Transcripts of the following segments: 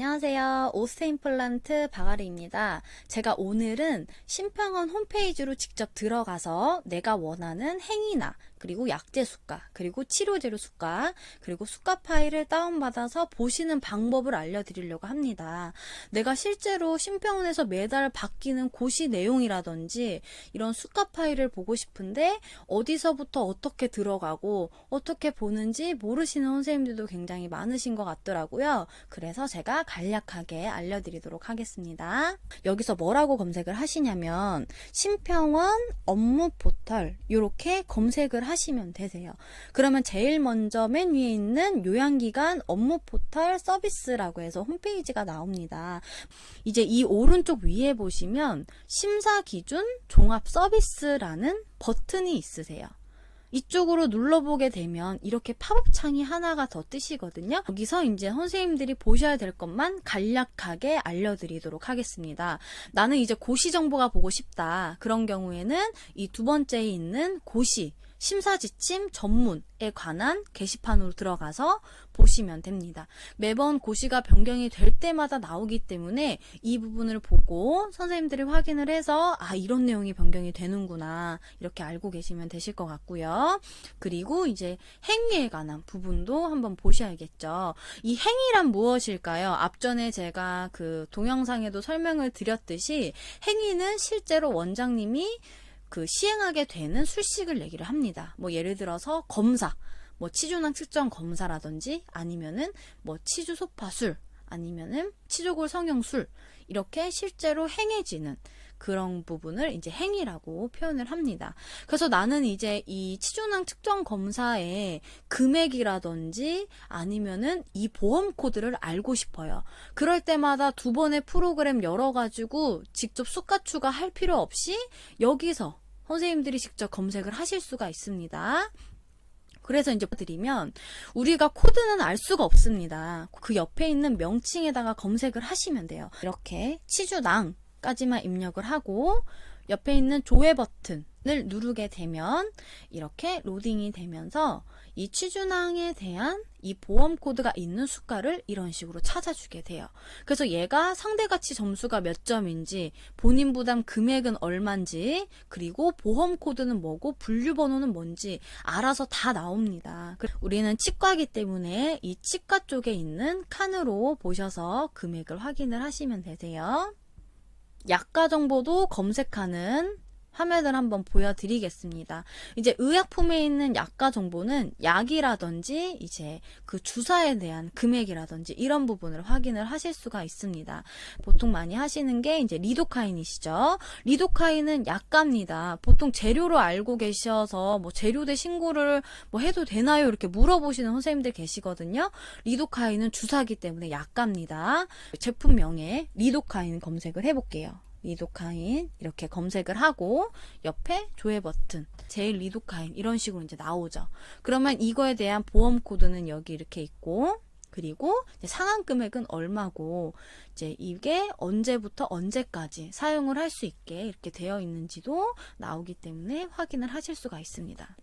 안녕하세요. 오스테 임플란트 바가리입니다. 제가 오늘은 심평원 홈페이지로 직접 들어가서 내가 원하는 행위나 그리고 약제 수가, 그리고 치료제로 수가, 그리고 수가 파일을 다운받아서 보시는 방법을 알려드리려고 합니다. 내가 실제로 심평원에서 매달 바뀌는 고시 내용이라든지 이런 수가 파일을 보고 싶은데 어디서부터 어떻게 들어가고 어떻게 보는지 모르시는 선생님들도 굉장히 많으신 것 같더라고요. 그래서 제가 간략하게 알려드리도록 하겠습니다. 여기서 뭐라고 검색을 하시냐면 심평원 업무 포털 이렇게 검색을 하시면 되세요. 그러면 제일 먼저 맨 위에 있는 요양기관 업무 포털 서비스라고 해서 홈페이지가 나옵니다. 이제 이 오른쪽 위에 보시면 심사 기준 종합 서비스라는 버튼이 있으세요. 이쪽으로 눌러보게 되면 이렇게 팝업 창이 하나가 더 뜨시거든요. 여기서 이제 선생님들이 보셔야 될 것만 간략하게 알려드리도록 하겠습니다. 나는 이제 고시 정보가 보고 싶다. 그런 경우에는 이 두 번째에 있는 고시, 심사 지침 전문에 관한 게시판으로 들어가서 보시면 됩니다. 매번 고시가 변경이 될 때마다 나오기 때문에 이 부분을 보고 선생님들이 확인을 해서 아 이런 내용이 변경이 되는구나 이렇게 알고 계시면 되실 것 같고요. 그리고 이제 행위에 관한 부분도 한번 보셔야겠죠. 이 행위란 무엇일까요? 앞전에 제가 그 동영상에도 설명을 드렸듯이 행위는 실제로 원장님이 그 시행하게 되는 술식을 얘기를 합니다. 뭐 예를 들어서 검사, 뭐 치주낭 측정 검사라든지 아니면은 뭐 치주 소파술 아니면은 치조골 성형술 이렇게 실제로 행해지는 그런 부분을 이제 행위라고 표현을 합니다. 그래서 나는 이제 이 치주낭 측정 검사의 금액이라든지 아니면은 이 보험 코드를 알고 싶어요. 그럴 때마다 두 번의 프로그램 열어가지고 직접 수가 추가할 필요 없이 여기서 선생님들이 직접 검색을 하실 수가 있습니다. 그래서 이제 드리면 우리가 코드는 알 수가 없습니다. 그 옆에 있는 명칭에다가 검색을 하시면 돼요. 이렇게 치주낭까지만 입력을 하고 옆에 있는 조회 버튼을 누르게 되면 이렇게 로딩이 되면서 이 취준항에 대한 이 보험 코드가 있는 수가를 이런 식으로 찾아주게 돼요. 그래서 얘가 상대 가치 점수가 몇 점인지, 본인 부담 금액은 얼만지, 그리고 보험 코드는 뭐고, 분류 번호는 뭔지 알아서 다 나옵니다. 그- 우리는 치과기 때문에 이 치과 쪽에 있는 칸으로 보셔서 금액을 확인을 하시면 되세요. 약가 정보도 검색하는 화면을 한번 보여드리겠습니다. 이제 의약품에 있는 약가 정보는 약이라든지 이제 그 주사에 대한 금액이라든지 이런 부분을 확인을 하실 수가 있습니다. 보통 많이 하시는 게 이제 리도카인이시죠. 리도카인은 약가입니다. 보통 재료로 알고 계셔서 뭐 재료대 신고를 뭐 해도 되나요? 이렇게 물어보시는 선생님들 계시거든요. 리도카인은 주사기 때문에 약가입니다. 제품명에 리도카인 검색을 해볼게요. 리도카인 이렇게 검색을 하고 옆에 조회 버튼 제일 리도카인 이런 식으로 이제 나오죠. 그러면 이거에 대한 보험 코드는 여기 이렇게 있고 그리고 상한 금액은 얼마고 이제 이게 언제부터 언제까지 사용을 할 수 있게 이렇게 되어 있는지도 나오기 때문에 확인을 하실 수가 있습니다.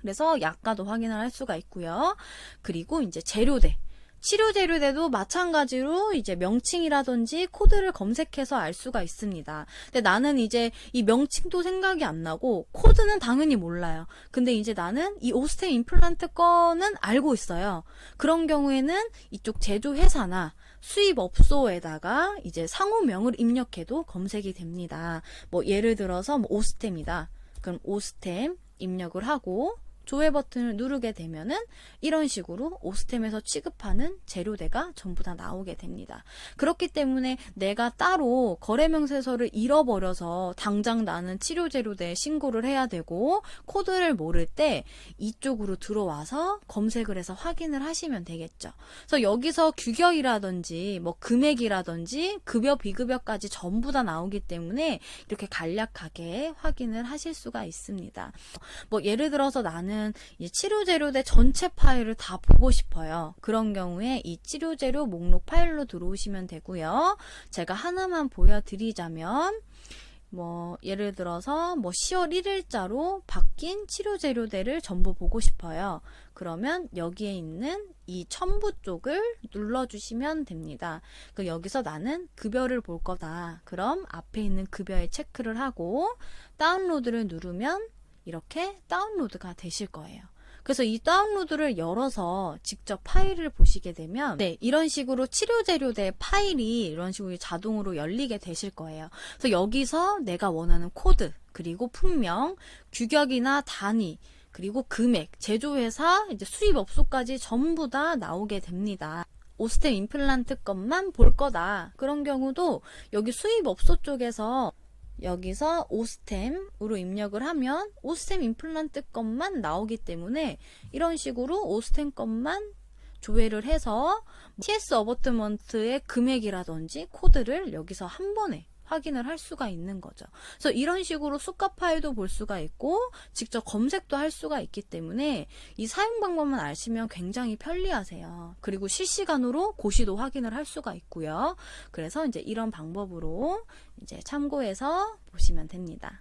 그래서 약가도 확인을 할 수가 있고요. 그리고 이제 재료대 치료 재료대도 마찬가지로 이제 명칭이라든지 코드를 검색해서 알 수가 있습니다. 근데 나는 이제 이 명칭도 생각이 안 나고 코드는 당연히 몰라요. 근데 이제 나는 이 오스테 임플란트 거는 알고 있어요. 그런 경우에는 이쪽 제조 회사나 수입 업소에다가 이제 상호명을 입력해도 검색이 됩니다. 뭐 예를 들어서 뭐 오스템이다. 그럼 오스템 입력을 하고 조회 버튼을 누르게 되면은 이런 식으로 오스템에서 취급하는 재료대가 전부 다 나오게 됩니다. 그렇기 때문에 내가 따로 거래명세서를 잃어버려서 당장 나는 치료 재료대 신고를 해야 되고 코드를 모를 때 이쪽으로 들어와서 검색을 해서 확인을 하시면 되겠죠. 그래서 여기서 규격이라든지 뭐 금액이라든지 급여 비급여까지 전부 다 나오기 때문에 이렇게 간략하게 확인을 하실 수가 있습니다. 뭐 예를 들어서 나는 이 치료 재료대 전체 파일을 다 보고 싶어요. 그런 경우에 이 치료 재료 목록 파일로 들어오시면 되고요. 제가 하나만 보여드리자면 뭐 예를 들어서 뭐 10월 1일자로 바뀐 치료 재료대를 전부 보고 싶어요. 그러면 여기에 있는 이 첨부 쪽을 눌러주시면 됩니다. 그 여기서 나는 급여를 볼 거다. 그럼 앞에 있는 급여에 체크를 하고 다운로드를 누르면 이렇게 다운로드가 되실 거예요. 그래서 이 다운로드를 열어서 직접 파일을 보시게 되면 네, 이런 식으로 치료 재료대 파일이 이런 식으로 자동으로 열리게 되실 거예요. 그래서 여기서 내가 원하는 코드, 그리고 품명, 규격이나 단위, 그리고 금액, 제조회사, 이제 수입업소까지 전부 다 나오게 됩니다. 오스템 임플란트 것만 볼 거다. 그런 경우도 여기 수입업소 쪽에서 여기서 오스템으로 입력을 하면 오스템 임플란트 것만 나오기 때문에 이런 식으로 오스템 것만 조회를 해서 TS 어버트먼트의 금액이라든지 코드를 여기서 한 번에 확인을 할 수가 있는 거죠. 그래서 이런 식으로 수가 파일도 볼 수가 있고 직접 검색도 할 수가 있기 때문에 이 사용 방법만 아시면 굉장히 편리하세요. 그리고 실시간으로 고시도 확인을 할 수가 있고요. 그래서 이제 이런 방법으로 이제 참고해서 보시면 됩니다.